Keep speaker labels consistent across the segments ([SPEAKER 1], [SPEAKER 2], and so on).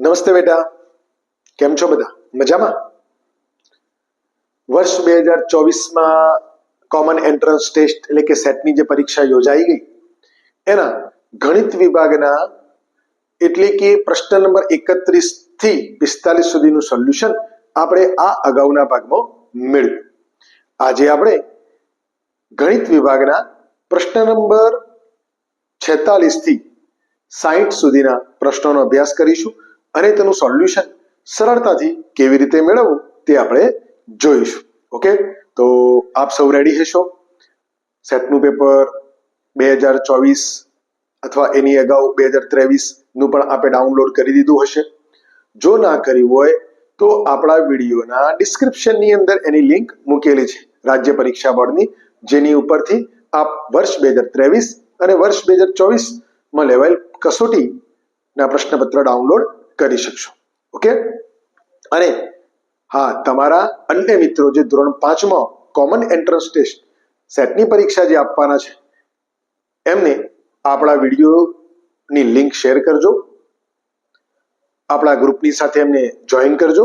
[SPEAKER 1] નમસ્તે બેટા. કેમ છો બધા? મજામાં? વર્ષ બે હજાર ચોવીસમાં કોમન એન્ટ્રન્સ ટેસ્ટ એટલે કે સેટની જે પરીક્ષા યોજાઈ ગઈ, એના ગણિત વિભાગના એટલે કે પ્રશ્ન નંબર એકત્રીસથી પિસ્તાલીસ સુધીનું સોલ્યુશન આપણે આ અગાઉના ભાગમાં મેળવ્યું. આજે આપણે ગણિત વિભાગના પ્રશ્ન નંબર છેતાલીસથી સાહીઠ સુધીના પ્રશ્નોનો અભ્યાસ કરીશું. અને તેનું સોલ્યુશન સરળતાથી કેવી રીતે મેળવવું તે આપણે જોઈશું. ઓકે તો આપ સૌ રેડી હશો? સેટનું પેપર બે હજાર ચોવીસ અથવા એની અગાઉ બે હજાર ત્રેવીસનું પણ આપણે ડાઉનલોડ કરી દીધું હશે. જો ના કર્યું હોય, તો આપણા વિડીયોના ડિસ્ક્રિપ્શનની અંદર એની લિંક મૂકેલી છે રાજ્ય પરીક્ષા બોર્ડની, જેની ઉપરથી આપ વર્ષ બે હજાર ત્રેવીસ અને વર્ષ બે હજાર ચોવીસમાં લેવાયેલ કસોટીના પ્રશ્નપત્ર ડાઉનલોડ કરી શકશો. ઓકે અને હા, તમારા અન્ય મિત્રો જે ધોરણ પાંચમાં કોમન એન્ટ્રન્સ ટેસ્ટ સેટની પરીક્ષા જે આપવાના છે, એમને આપણા વિડીયોની લિંક શેર કરજો. આપણા ગ્રુપની સાથે એમને જોઈન કરજો,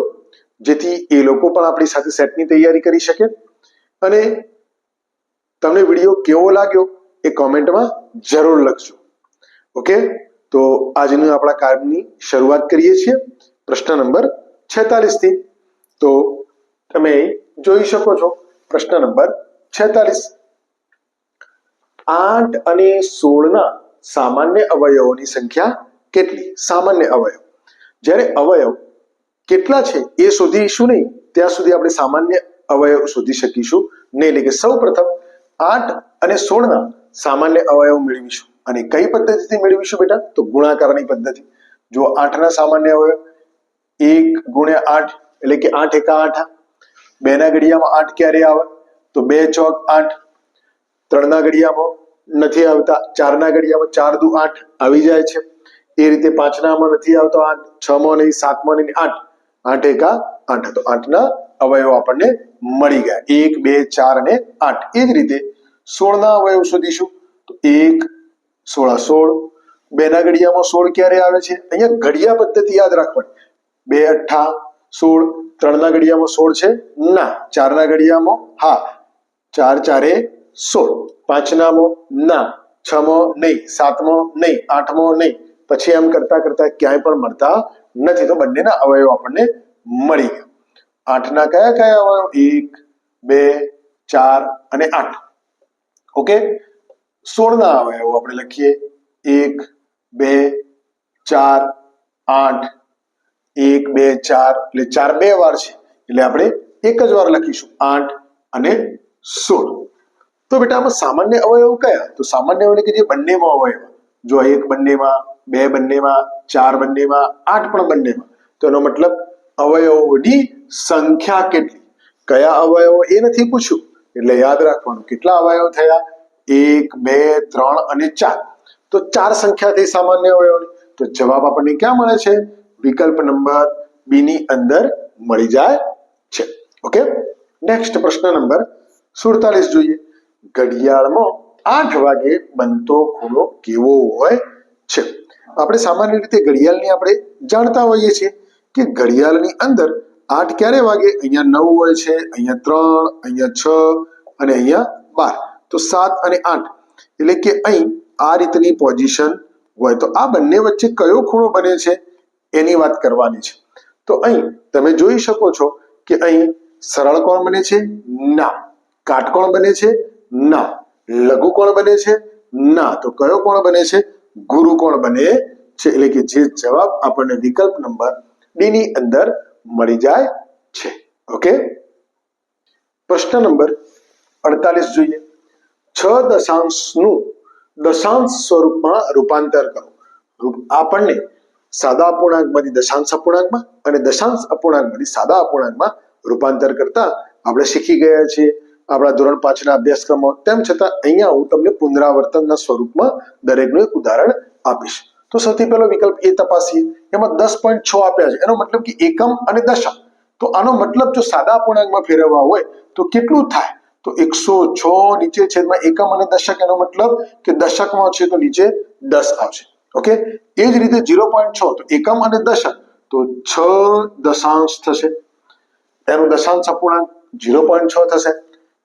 [SPEAKER 1] જેથી એ લોકો પણ આપણી સાથે સેટની તૈયારી કરી શકે. અને તમને વીડિયો કેવો લાગ્યો એ કોમેન્ટમાં જરૂર લખજો. ઓકે તો આજનું આપણા કાર્ડની શરૂઆત કરીએ છીએ. પ્રશ્ન નંબર છેતાલીસથી તો તમે જોઈ શકો છો, પ્રશ્ન નંબર છેતાલીસ. આઠ અને સોળના સામાન્ય અવયવોની સંખ્યા કેટલી? સામાન્ય અવયવ. જ્યારે અવયવ કેટલા છે એ શોધીશું નહીં? ત્યાં સુધી આપણે સામાન્ય અવયવ શોધી શકીશું નહીં. એટલે કે સૌ પ્રથમ આઠ અને સોળના સામાન્ય અવયવ મેળવીશું. અને કઈ પદ્ધતિથી મેળવીશું બેટા? તો ગુણાકારની પદ્ધતિ. જો આઠના સામાન્ય હોય, એક ગુણ્યા આઠ, એટલે કે આઠ એકા આઠ બે ના ઘડિયામાં આઠ ક્યારે આવે? તો બે ચોક આઠ. ત્રણના ઘડિયામાં નથી આવતા, ચારના ઘડિયામાં ચાર દુ આઠ આવી જાય છે. એ રીતે પાંચનામાં નથી આવતો આઠ છ માં નહીં, સાતમાં નહીં, આઠ. આઠ એકા આઠ. તો આઠના અવયવો આપણને મળી ગયા. એક, બે, ચાર અને આઠ. એ જ રીતે સોળના અવયવ શોધીશું. તો એક સોળા સોળ. બેના ઘડિયામાં સોળ ક્યારે આવે છે? અહીંયા ઘડિયા પદ્ધતિ યાદ રાખવાની. બે અઠ્ઠા સોળ. ત્રણના ઘડિયામાં સોળ છે? ના. ચારના ઘડિયામાં હા. ચાર ચારે સોળ. પાંચનામો ના. છમો નહીં. સાતમો નહીં. આઠમો નહીં. પછી એમ કરતા કરતા ક્યાંય પણ મળતા નથી. તો બંનેના અવયવ આપણને મળી ગયા. આઠના કયા કયા અવયવ? એક, બે, ચાર અને આઠ. ઓકે? સોળના અવયવો આપણે લખીએ. એક, બે, ચાર, આઠ. એક, બે, ચાર. એટલે ચાર બે વાર છે. એટલે આપણે એક જ વાર લખીશું. આઠ અને સોળ. તો બેટા આમાં સામાન્ય અવયવ કયા? તો સામાન્ય અવયવ કે જે બંનેમાં અવયવ. જો એક બંનેમાં, બે બંનેમાં, ચાર બંનેમાં, આઠ પણ બંનેમાં. તો એનો મતલબ અવયવોની સંખ્યા કેટલી? કયા અવયવો એ નથી પૂછ્યું. એટલે યાદ રાખવાનું, કેટલા અવયવ થયા? એક, બે, ત્રણ અને ચાર. તો ચાર સંખ્યાથી સામાન્ય અવયવની તો જવાબ આપણને ક્યાં મળે છે? વિકલ્પ નંબર બી ની અંદર મળી જાય છે. ઓકે? નેક્સ્ટ પ્રશ્ન નંબર સુડતાલીસ જોઈએ. ઘડિયાળમાં આઠ વાગે બનતો ખૂણો કેવો હોય છે? આપણે સામાન્ય રીતે ઘડિયાળની આપણે જાણતા હોઈએ છીએ કે ઘડિયાળની અંદર આઠ ક્યારે વાગે? અહીંયા નવ હોય છે, અહીંયા ત્રણ, અહીંયા છ અને અહીંયા બાર. તો સાત અને આઠ. એટલે કે અહીં આ રીતની પોઝિશન હોય. તો આ બંને વચ્ચે કયો ખૂણો બને છે? એની વાત કરવાની છે. તો અહીં તમે જોઈ શકો છો કે અહીં સરળ કોણ બને છે? ના. કાટકોણ બને છે? ના. લઘુ કોણ બને છે? ના. તો કયો કોણ બને છે? ગુરુ કોણ બને છે? એટલે કે જે જવાબ આપણને વિકલ્પ નંબર ડી ની અંદર મળી જાય છે. ઓકે? પ્રશ્ન નંબર અડતાલીસ જોઈએ. છ દશાંશનું દશાંશ સ્વરૂપમાં રૂપાંતર કરો. આપણને સાદા અપૂર્ણાંકમાંથી દશાંશ અપૂર્ણાંકમાં અને દશાંશ અપૂર્ણાંકમાંથી સાદા અપૂર્ણાંકમાં રૂપાંતર કરતા આપણે શીખી ગયા છીએ. આપણા ધોરણ પાંચના અભ્યાસક્રમો તેમ છતાં અહીંયા હું તમને પુનરાવર્તનના સ્વરૂપમાં દરેકનું એક ઉદાહરણ આપીશ. તો સૌથી પહેલો વિકલ્પ એ તપાસીએ. એમાં દસ પોઈન્ટ છ આપ્યા છે. એનો મતલબ કે એકમ અને દશા. તો આનો મતલબ જો સાદા અપૂર્ણાંકમાં ફેરવવા હોય તો કેટલું થાય? તો એકસો છ નીચે છેદમાં એકમ અને દશક, એનો મતલબ કે દશકમાં છે તો નીચે દસ આવશે. ઓકે? એ જ રીતે ઝીરો પોઈન્ટ છ, તો એકમ અને દશક, તો છ દશાંશ થશે. એનો દશાંશ અપૂર્ણાંક ઝીરો પોઈન્ટ છ થશે.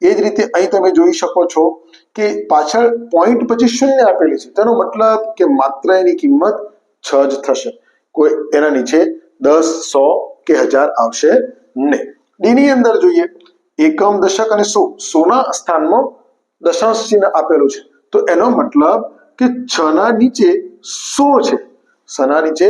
[SPEAKER 1] એ જ રીતે અહીં તમે જોઈ શકો છો કે પાછળ પોઈન્ટ પછી શૂન્ય આપેલી છે. તેનો મતલબ કે માત્ર એની કિંમત છ જ થશે. કોઈ એના નીચે દસ સો કે હજાર આવશે નહીં. ડીની અંદર જોઈએ. એકમ દશક અને સો સોના સ્થાનમાં દશાંશ ચિહ્ન આપેલું છે. તો એનો મતલબ કે છ ના નીચે સો છે. સના નીચે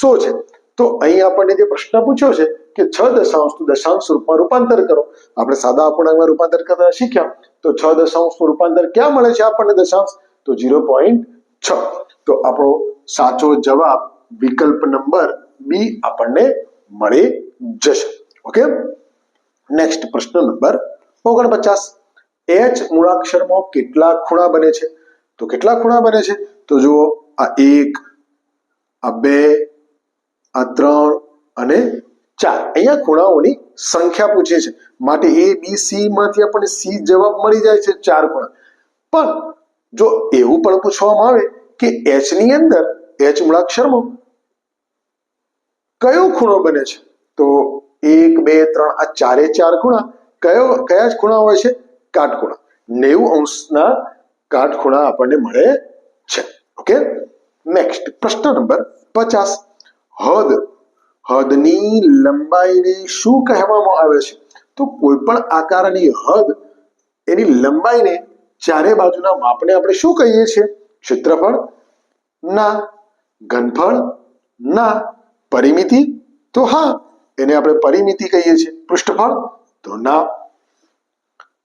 [SPEAKER 1] સો છે. તો અહીં આપણને જે પ્રશ્ન પૂછ્યો છે કે છ દશાંશનું દશાંશ રૂપમાં રૂપાંતર કરો. આપણે સાદા અપૂર્ણાંકમાં રૂપાંતર કરતા શીખ્યા. તો છ દશાંશનું રૂપાંતર ક્યાં મળે છે આપણને દશાંશ? તો ઝીરો પોઈન્ટ છ. તો આપણો સાચો જવાબ વિકલ્પ નંબર બી આપણને મળી જશે. ઓકે? નેક્સ્ટ પ્રશ્ન નંબર ઓગણપચાસ. એચ મૂળાક્ષરમાં કેટલા ખૂણા બને છે? તો કેટલા ખૂણા બને છે? તો જુઓ, આ એક, આ બે, આ ત્રણ અને ચાર. અહીંયા ખૂણાઓની સંખ્યા પૂછે છે. માટે એ બી સી માંથી આપણને સી જવાબ મળી જાય છે ચાર ખૂણા. પણ જો એવું પણ પૂછવામાં આવે કે એચની અંદર એચ મૂળાક્ષરમાં કયો ખૂણો બને છે? તો એક, બે, ત્રણ, આ ચારે ચાર ખૂણા કયો, કયા જ ખૂણા હોય છે? કાટખૂણા. નેવું અંશના કાટખૂણા આપણને મળે છે. ઓકે? નેક્સ્ટ પ્રશ્ન નંબર પચાસ. હદ, હદની લંબાઈને શું કહેવામાં આવે છે? તો કોઈ પણ આકારની હદ એની લંબાઈને ચારે બાજુના માપને આપણે શું કહીએ છીએ? ક્ષેત્રફળ, ના, ઘનફળ, ના, પરિમિતિ? તો હા એને આપણે પરિમિતિ કહીએ છીએ. પૃષ્ઠફળ? તો ના.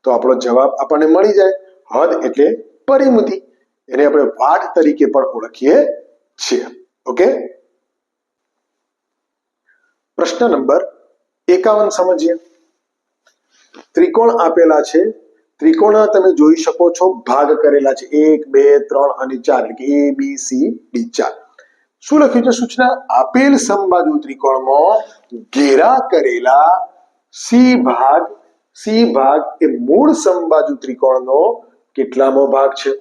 [SPEAKER 1] તો આપણો જવાબ આપણને મળી જાય. હદ એટલે પરિમિતિ. એને આપણે વાટ તરીકે પણ ઓળખીએ છીએ. ઓકે પ્રશ્ન નંબર એકાવન સમજીએ. ત્રિકોણ આપેલા છે. ત્રિકોણના તમે જોઈ શકો છો. ભાગ કરેલા છે. એક, બે, ત્રણ અને ચાર. એટલે કે એ બી સી ડી ચાર. શું લખ્યું છે? સૂચના? આપેલ સમબાજુ ત્રિકોણમાં ઘેરા કરેલા સી ભાગ સી ભાગ એ મૂળ સમબાજુ ત્રિકોણનો કેટલામો ભાગ છે?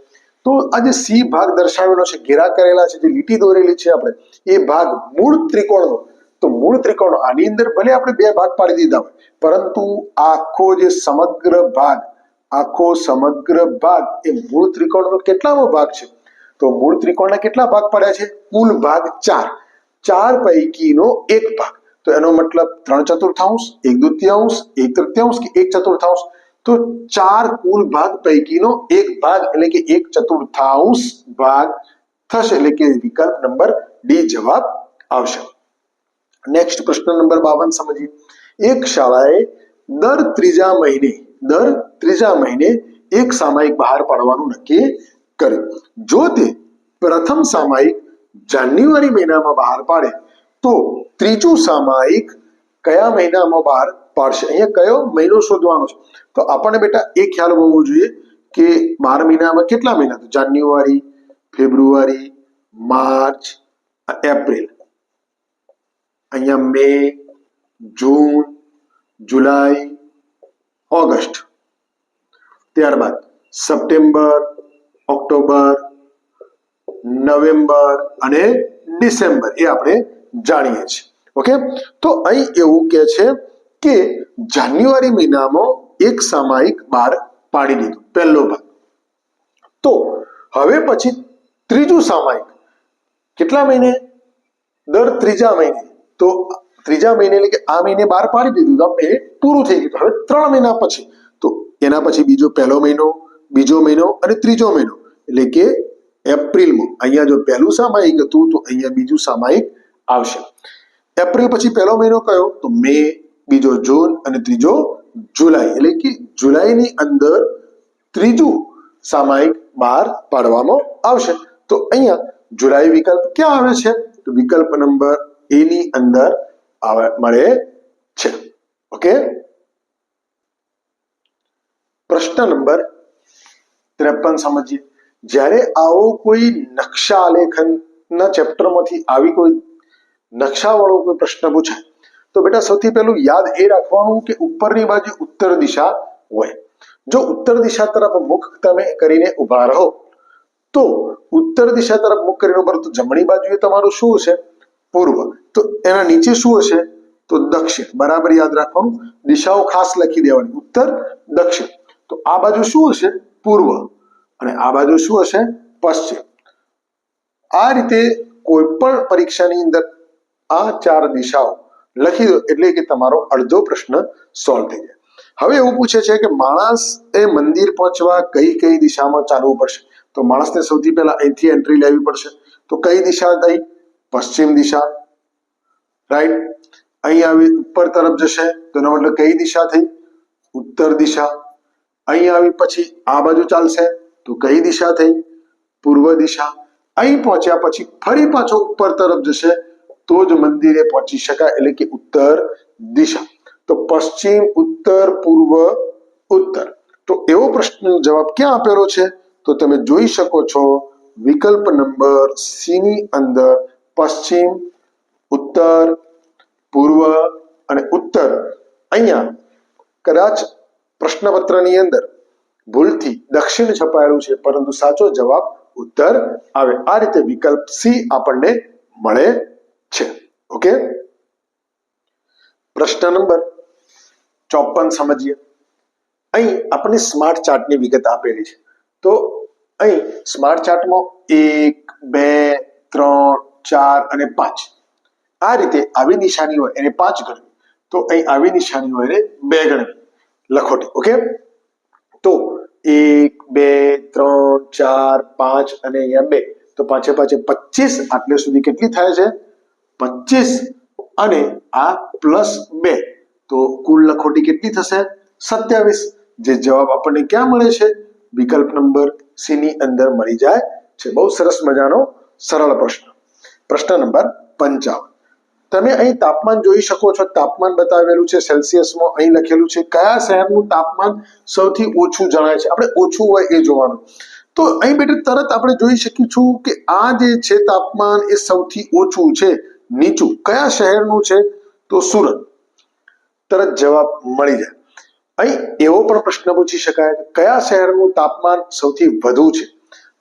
[SPEAKER 1] તો આ જે સી ભાગ દર્શાવેલો છે, ઘેરા કરેલા છે, જે લીટી દોરેલી છે આપણે, એ ભાગ મૂળ ત્રિકોણનો. તો મૂળ ત્રિકોણ આની અંદર ભલે આપણે બે ભાગ પાડી દીધા હોય, પરંતુ આખો જે સમગ્ર ભાગ, આખો સમગ્ર ભાગ એ મૂળ ત્રિકોણનો કેટલામો ભાગ છે? તો મૂળ ત્રિકોણના કેટલા ભાગ પડ્યા છે? કુલ ભાગ ચાર. ચાર પૈકીનો એક ભાગ. તો એનો મતલબ ત્રણ ચતુર્થાંશ, એક દ્વિતીયાંશ, એક તૃતીયાંશ કે એક ચતુર્થાંશ? તો ચાર કુલ ભાગ પૈકીનો એક ભાગ, એટલે કે એક ચતુર્થાંશ ભાગ થશે. એટલે કે વિકલ્પ નંબર ડી જવાબ આવશે. નેક્સ્ટ પ્રશ્ન નંબર બાવન સમજીએ. એક શાળાએ દર ત્રીજા મહિને, દર ત્રીજા મહિને એક સામાયિક બહાર પાડવાનું નક્કી કર્યું જો તે પ્રથમ સામાયિક જાન્યુઆરી મહિનામાં બહાર પાડે, તો ત્રીજું સામાયિક કયા મહિનામાં બહાર પાડશે? અહીંયા કયો મહિનો શોધવાનો છે? તો આપણને બેટા એ ખ્યાલ હોવો જોઈએ કે બાર મહિનામાં કેટલા મહિના? જાન્યુઆરી, ફેબ્રુઆરી, માર્ચ, એપ્રિલ. અહીંયા મે, જૂન, જુલાઈ, ઓગસ્ટ. ત્યારબાદ સપ્ટેમ્બર ઓક્ટોબર, નવેમ્બર અને ડિસેમ્બર એ આપણે જાણીએ છીએ. ઓકે? તો અહીં એવું કે છે કે જાન્યુઆરી મહિનામાં એક સામાયિક બહાર પાડી દીધું, પહેલો ભાગ. તો હવે પછી ત્રીજું સામાયિક. કેટલા મહિને? દર ત્રીજા મહિને. તો ત્રીજા મહિને એટલે કે આ મહિને બહાર પાડી દીધું તો એ પૂરું થઈ ગયું. હવે ત્રણ મહિના પછી. તો એના પછી બીજો પહેલો મહિનો બીજો મહિનો અને ત્રીજો મહિનો. એટલે કે એપ્રિલમાં. અહીંયા જો પહેલું સામાયિક હતું, તો અહીંયા બીજું સામાયિક આવશે. એપ્રિલ પછી પહેલો મહિનો કયો? તો મે, બીજો જૂન અને ત્રીજો જુલાઈ. એટલે કે જુલાઈની અંદર ત્રીજું સામાયિક બહાર પાડવામાં આવશે. તો અહીંયા જુલાઈ વિકલ્પ ક્યાં આવે છે? તો વિકલ્પ નંબર એ ની અંદર આવે, મળે છે. ઓકે? પ્રશ્ન નંબર ત્રેપન સમજીએ. જ્યારે આવો કોઈ નકશા આલેખનના ચેપ્ટરમાંથી આવી કોઈ નકશાવાળો કોઈ પ્રશ્ન પૂછાય, તો બેટા સૌથી પહેલું યાદ એ રાખવાનું કે ઉપરની બાજુ ઉત્તર દિશા હોય. જો ઉત્તર દિશા તરફ મુખ તમે કરીને ઊભા રહો, તો ઉત્તર દિશા તરફ મુખ કરીને ઊભા તો જમણી બાજુએ તમારું શું છે પૂર્વ. તો એના નીચે શું હશે? તો દક્ષિણ. બરાબર યાદ રાખવાનું. દિશાઓ ખાસ લખી દેવાની. ઉત્તર, દક્ષિણ. તો આ બાજુ શું હશે? પૂર્વ. અને આ બાજુ શું હશે? પશ્ચિમ. આ રીતે કોઈ પણ પરીક્ષાની અંદર આ ચાર દિશાઓ લખી દો એટલે કે તમારો અડધો પ્રશ્ન સોલ્વ થઈ જાય. હવે એવું પૂછે છે કે માણસ એ મંદિર પહોંચવા કઈ કઈ દિશામાં ચાલવું પડશે? તો માણસને સૌથી પહેલા અહીંથી એન્ટ્રી લેવી પડશે. તો કઈ દિશા થઈ પશ્ચિમ દિશા. રાઈટ અહીં આવી ઉપર તરફ જશે. તો એનો મતલબ કઈ દિશા થઈ? ઉત્તર દિશા. અહીં આવી પછી આ બાજુ ચાલશે. તો કઈ દિશા થઈ? પૂર્વ દિશા. અહીં પહોંચ્યા પછી ફરી પાછો ઉપર તરફ જશે. તો જ મંદિરે પહોંચી શકાય, એટલે કે ઉત્તર દિશા. તો પશ્ચિમ, ઉત્તર, પૂર્વ, ઉત્તર. તો એવો પ્રશ્ન જવાબ ક્યાં આપેલો છે? તો તમે જોઈ શકો છો વિકલ્પ નંબર સી ની અંદર પશ્ચિમ, ઉત્તર, પૂર્વ અને ઉત્તર. અહીંયા કદાચ પ્રશ્નપત્રની અંદર ભૂલથી દક્ષિણ છપાયેલું છે, પરંતુ સાચો જવાબ ઉત્તર આવે. આ રીતે વિકલ્પ સી આપણને મળે છે. ઓકે? પ્રશ્ન નંબર ચોપન સમજીએ. અહીં આપણને સ્માર્ટ ચાર્ટની વિગત આપેલી છે. તો અહીં સ્માર્ટ ચાર્ટમાં એક, બે, ત્રણ, ચાર અને પાંચ. આ રીતે આવી નિશાની હોય એને પાંચ ગણવી. તો અહીં આવી નિશાની હોય એને બે ગણવી. લખોટી, ઓકે? તો એક, બે, ત્રણ, ચાર, પાંચ અને અહીંયા બે. તો પાંચે પાંચે પચીસ, આટલે સુધી કેટલી થાય છે? પચીસ અને આ પ્લસ બે. તો કુલ લખોટી કેટલી થશે? સત્યાવીસ. જે જવાબ આપણને ક્યાં મળે છે? વિકલ્પ નંબર સી ની અંદર મળી જાય છે. બહુ સરસ મજાનો, સરળ પ્રશ્ન. પ્રશ્ન નંબર પંચાવન. તમે અહીં તાપમાન જોઈ શકો છો. તાપમાન બતાવેલું છે સેલ્સિયસમાં. અહીં લખેલું છે, કયા શહેરનું તાપમાન સૌથી ઓછું જણાય છે? આપણે ઓછું હોય એ જોવાનું. તો અહીં બેટા તરત આપણે જોઈ શકીશું કે આ જે છે તાપમાન એ સૌથી ઓછું છે, નીચું. કયા શહેરનું છે? તો સુરત. તરત જવાબ મળી જાય. અહીં એવો પણ પ્રશ્ન પૂછી શકાય કયા શહેરનું તાપમાન સૌથી વધુ છે?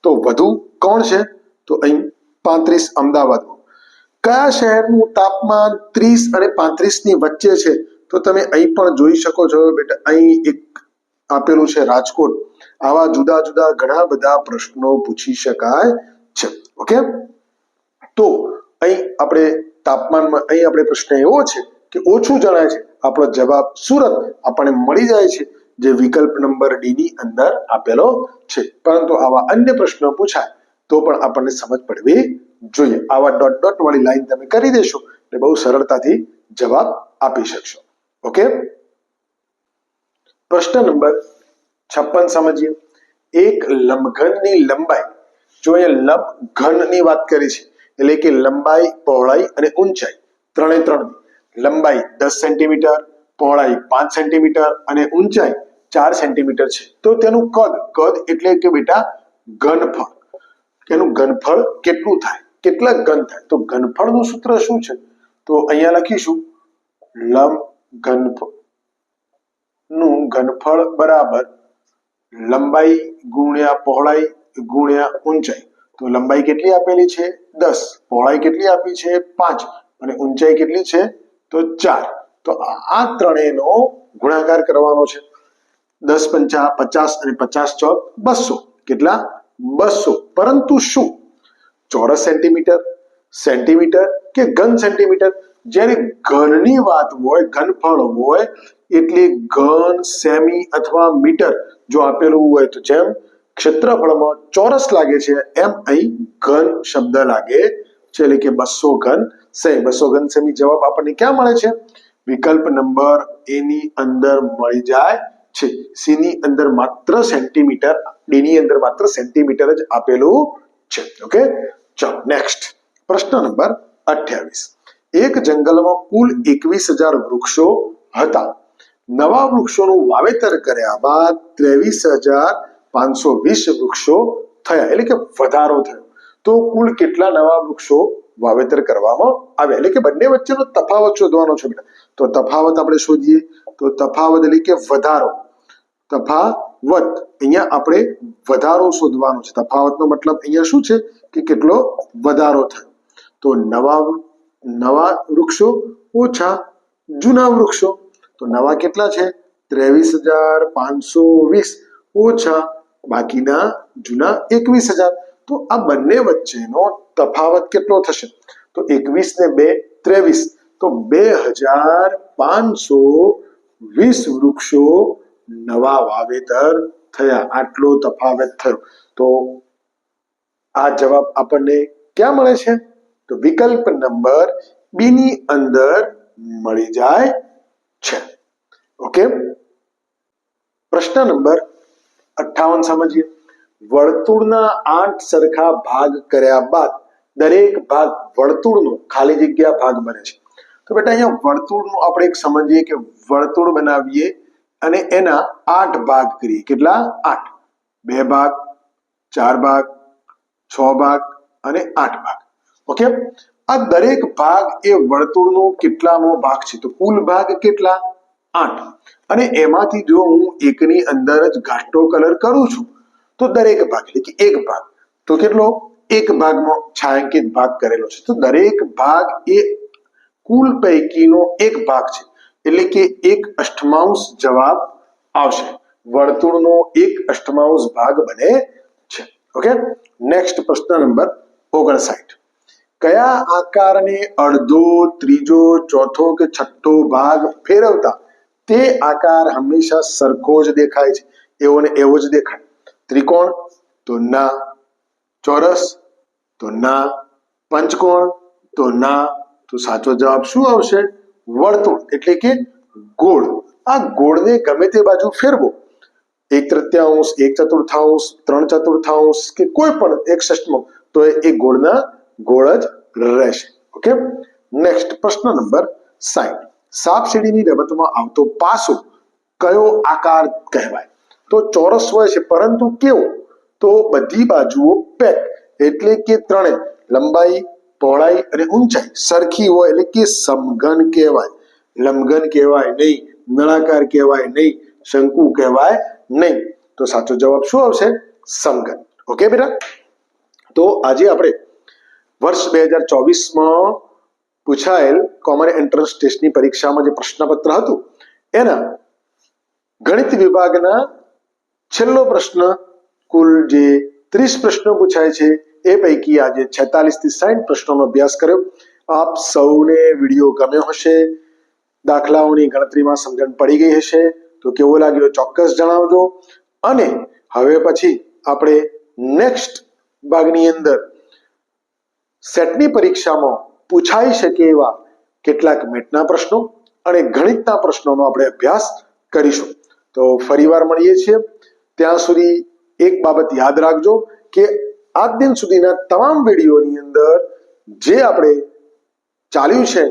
[SPEAKER 1] તો વધુ કોણ છે? તો અહીં પાંત્રીસ અમદાવાદમાં કયા શહેરનું તાપમાન ત્રીસ અને પાંત્રીસની વચ્ચે છે? તો તમે અહીં પણ જોઈ શકો છો બેટા, અહીં એક આપેલું છે રાજકોટ. આવા જુદા જુદા ઘણા બધા પ્રશ્નો પૂછી શકાય છે. ઓકે? તો અહીં આપણે તાપમાનમાં, અહીં આપણે પ્રશ્ન એવો છે કે ઓછું જણાય છે. આપણો જવાબ સુરત આપણને મળી જાય છે, જે વિકલ્પ નંબર ડી ની અંદર આપેલો છે. પરંતુ આવા અન્ય પ્રશ્નો પૂછાય તો પણ આપણને સમજ પડવી જોઈએ. આવા ડોટ ડોટ વાળી લાઈન તમે કરી દેશો એટલે બહુ સરળતાથી જવાબ આપી શકશો. ઓકે પ્રશ્ન નંબર છપ્પન સમજીએ. એક લંબઘનની લંબાઈ. જો અહીંયા લંબઘનની વાત કરી છે, એટલે કે લંબાઈ, પહોળાઈ અને ઊંચાઈ ત્રણે ત્રણ લંબાઈ દસ સેન્ટીમીટર પહોળાઈ પાંચ સેન્ટીમીટર અને ઊંચાઈ ચાર સેન્ટીમીટર છે. તો તેનું કદ કદ એટલે કે બેટા ઘનફળ. તેનું ઘનફળ કેટલું થાય? કેટલા ઘન થાય. તો ઘનફળનું સૂત્ર શું છે? તો અહીંયા લખીશું લંબ ઘનફળનું ઘનફળ બરાબર લંબાઈ ગુણ્યા પહોળાઈ ગુણ્યા ઊંચાઈ. તો લંબાઈ કેટલી આપેલી છે? દસ. પહોળાઈ કેટલી આપી છે? પાંચ. અને ઊંચાઈ કેટલી છે? તો ચાર. તો આ ત્રણેયનો ગુણાકાર કરવાનો છે. દસ પંચા પચાસ અને પચાસ ચોક બસો. કેટલા? બસો. પરંતુ શું? ચોરસ સેન્ટીમીટર સેન્ટીમીટર કે ઘન સેન્ટીમીટર? જ્યારે ઘનની વાત હોય, ઘનફળ હોય, એટલે ઘન, સેમી અથવા મીટર જો આપેલું હોય તો જેમ ક્ષેત્રફળમાં ચોરસ લાગે છે, એમ અહીં ઘન શબ્દ લાગે છે. એટલે કે બસો ઘન સેમી. બસો ઘન સેમી જવાબ આપણને ક્યાં મળે છે? વિકલ્પ નંબર એની અંદર મળી જાય છે. સી ની અંદર માત્ર સેન્ટીમીટર ડી ની અંદર માત્ર સેન્ટીમીટર જ આપેલું છે. ઓકે ચાલો નેક્સ્ટ પ્રશ્ન નંબર અઠ્યાવીસ. એક જંગલમાં કુલ એકવીસ હજાર વૃક્ષો હતા. નવા વૃક્ષોનું વાવેતર કર્યા બાદ ત્રેવીસ હજાર પાંચસો વીસ વૃક્ષો થયા, એટલે કે વધારો થયો. તો કુલ કેટલા નવા વૃક્ષો વાવેતર કરવામાં આવ્યા? એટલે કે બંને વચ્ચેનો તફાવત શોધવાનો છે બેટા. તો તફાવત આપણે શોધીએ. તો તફાવત એટલે કે વધારો. તફાવત અહીંયા આપણે વધારો શોધવાનો છે. તફાવતનો મતલબ અહીંયા શું છે? કે કેટલો વધારો થયો. તો નવા નવા વૃક્ષો, ઓછા જૂના વૃક્ષો. તો નવા કેટલા છે? ત્રેવીસ હજાર પાંચસો વીસ. ઓછા બાકીના જૂના એકવીસ હજાર. તો આ બંને વચ્ચેનો તફાવત કેટલો થશે? તો એકવીસ ને બે, ત્રેવીસ. તો બે હજાર પાંચસો વીસ વૃક્ષો નવા વાવેતર થયા. આટલો તફાવત થયો. તો આ જવાબ આપણને ક્યાં મળે છે? તો વિકલ્પ નંબર બી ની અંદર મળી જાય છે. ઓકે? પ્રશ્ન નંબર અઠ્ઠાવન સમજીએ. વર્તુળના આઠ સરખા ભાગ કર્યા બાદ દરેક ભાગ વર્તુળનો ખાલી જગ્યા ભાગ બને છે. તો બેટા, અહીંયા વર્તુળનું આપણે એક સમજીએ કે વર્તુળ બનાવીએ અને એના આઠ ભાગ કરીએ. કેટલા? આઠ. બે ભાગ, ચાર ભાગ, છ ભાગ અને આઠ ભાગ. ઓકે આ દરેક ભાગ એ વર્તુળનો કેટલામો ભાગ છે? તો કુલ ભાગ કેટલા? આઠ. અને એમાંથી જો હું એકની અંદર જ ઘાટો કલર કરું છું, તો દરેક ભાગ, એટલે કે એક ભાગ, તો કેટલો? એક ભાગમાં છાંયાંકિત ભાગ કરેલો છે. તો દરેક ભાગ એ કુલ પૈકીનો એક ભાગ છે. એટલે કે એક અષ્ટમાંશ જવાબ આવશે. વર્તુળનો એક અષ્ટમાંશ ભાગ બને છે. ઓકે? નેક્સ્ટ પ્રશ્ન નંબર ઓગણસાઠ. કયા આકારને અડધો, ત્રીજો, ચોથો કે છઠ્ઠો ભાગ ફેરવતા તે આકાર હંમેશા સરખો જ દેખાય છે? એવો ને એવો જ દેખાય. ત્રિકોણ તો ના. ચોરસ તો ના. પંચકોણ તો ના. તો સાચો જવાબ શું આવશે? વર્તુળ એટલે કે ગોળ. આ ગોળને ગમે તે બાજુ ફેરવો. એક તૃત્યાંશ, એક ચતુર્થાંશ, ત્રણ ચતુર્થાંશ કે કોઈ પણ એક ષષ્ઠમાં, તો એ ગોળના ગોળ જ રહેશે. ઓકે? નેક્સ્ટ પ્રશ્ન નંબર સાઈઠ. સાપ સીડીની રમતમાં આવતો પાસો કયો આકાર કહેવાય? તો ચોરસ હોય છે, પરંતુ કેવો? તો બધી બાજુઓ પેક, એટલે કે ત્રણે. લંબાઈ પહોળાઈ અને ઊંચાઈ. સરખી હોય એટલે કે સમઘન કહેવાય. લંબઘન કહેવાય નહીં, નળાકાર કહેવાય નહીં, શંકુ કહેવાય નહીં. તો સાચો જવાબ શું આવશે? સમઘન. ઓકે બેટા? તો આજે આપણે વર્ષ બે હજાર ચોવીસમાં પૂછાયેલ કોમન એન્ટ્રન્સ ટેસ્ટની પરીક્ષામાં જે પ્રશ્નપત્ર હતું, એના ગણિત વિભાગના છેલ્લો પ્રશ્ન કુલ જે ત્રીસ પ્રશ્નો પૂછાય છે એ પૈકી આજે છેતાલીસથી સાઠ પ્રશ્નોનો અભ્યાસ કર્યો. આપ સૌને વીડિયો ગમ્યો હશે. દાખલાઓની ગણતરીમાં સમજણ પડી ગઈ હશે. તો કેવો લાગ્યો ચોક્કસ જણાવજો. અને હવે પછી આપણે નેક્સ્ટ ભાગની અંદર સેટની પરીક્ષામાં પૂછાઈ શકે એવા કેટલાક મેટના પ્રશ્નો અને ગણિતના પ્રશ્નોનો આપણે અભ્યાસ કરીશું. તો ફરીવાર મળીએ છીએ. ત્યાં સુધી એક બાબત યાદ રાખજો કે આજ દિન સુધીના તમામ વિડીયોની અંદર જે આપણે ચાલ્યું છે,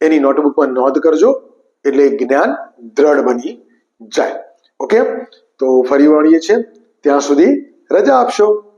[SPEAKER 1] એની નોટબુકમાં નોંધ કરજો, એટલે જ્ઞાન દ્રઢ બની જાય. ઓકે? તો ફરી વળીએ છીએ. ત્યાં સુધી રજા આપશો.